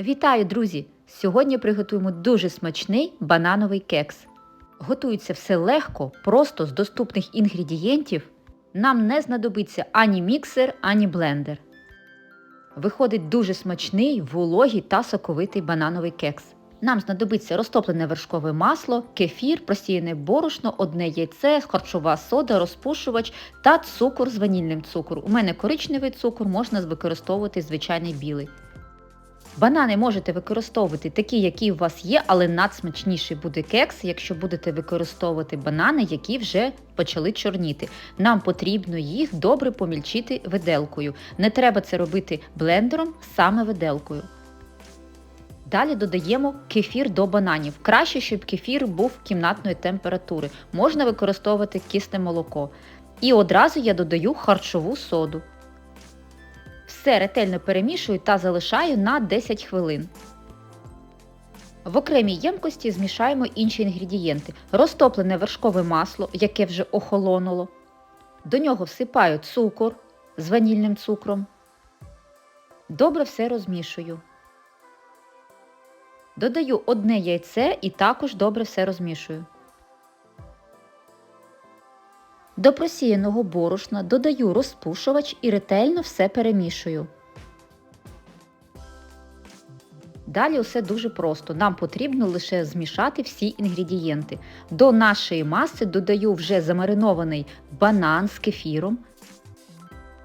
Вітаю, друзі! Сьогодні приготуємо дуже смачний банановий кекс. Готується все легко, просто з доступних інгредієнтів. Нам не знадобиться ані міксер, ані блендер. Виходить дуже смачний, вологий та соковитий банановий кекс. Нам знадобиться розтоплене вершкове масло, кефір, просіяне борошно, одне яйце, харчова сода, розпушувач та цукор з ванільним цукром. У мене коричневий цукор, можна використовувати звичайний білий. Банани можете використовувати такі, які у вас є, але надсмачніший буде кекс, якщо будете використовувати банани, які вже почали чорніти. Нам потрібно їх добре помільчити виделкою. Не треба це робити блендером, саме виделкою. Далі додаємо кефір до бананів. Краще, щоб кефір був кімнатної температури. Можна використовувати кисне молоко. І одразу я додаю харчову соду. Все ретельно перемішую та залишаю на 10 хвилин. В окремій ємкості змішаємо інші інгредієнти. Розтоплене вершкове масло, яке вже охолонуло. До нього всипаю цукор з ванільним цукром. Добре все розмішую. Додаю одне яйце і також добре все розмішую. До просіяного борошна додаю розпушувач і ретельно все перемішую. Далі все дуже просто. Нам потрібно лише змішати всі інгредієнти. До нашої маси додаю вже замаринований банан з кефіром.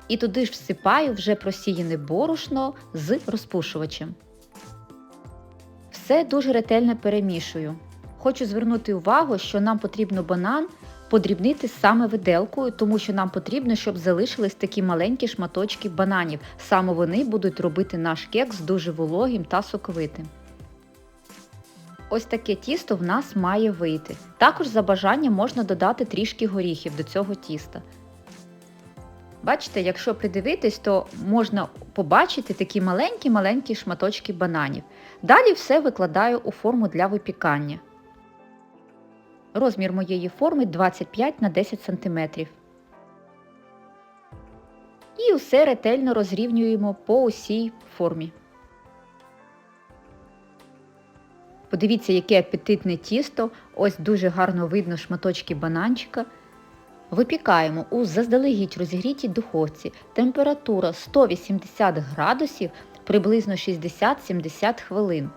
І туди ж всипаю вже просіяне борошно з розпушувачем. Все дуже ретельно перемішую. Хочу звернути увагу, що нам потрібно банан подрібнити саме виделкою, тому що нам потрібно, щоб залишились такі маленькі шматочки бананів. Саме вони будуть робити наш кекс дуже вологим та соковитим. Ось таке тісто в нас має вийти. Також за бажанням можна додати трішки горіхів до цього тіста. Бачите, якщо придивитись, то можна побачити такі маленькі-маленькі шматочки бананів. Далі все викладаю у форму для випікання. Розмір моєї форми 25 на 10 см. І усе ретельно розрівнюємо по усій формі. Подивіться, яке апетитне тісто. Ось дуже гарно видно шматочки бананчика. Випікаємо у заздалегідь розігрітій духовці. Температура 180 градусів приблизно 60-70 хвилин.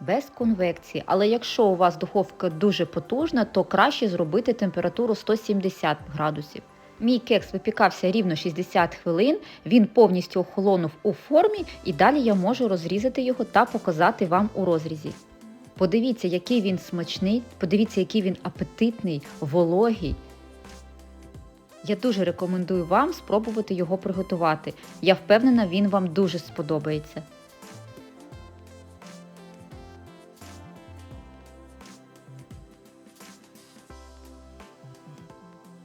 Без конвекції, але якщо у вас духовка дуже потужна, то краще зробити температуру 170 градусів. Мій кекс випікався рівно 60 хвилин, він повністю охолонув у формі і далі я можу розрізати його та показати вам у розрізі. Подивіться, який він смачний, подивіться, який він апетитний, вологий. Я дуже рекомендую вам спробувати його приготувати. Я впевнена, він вам дуже сподобається.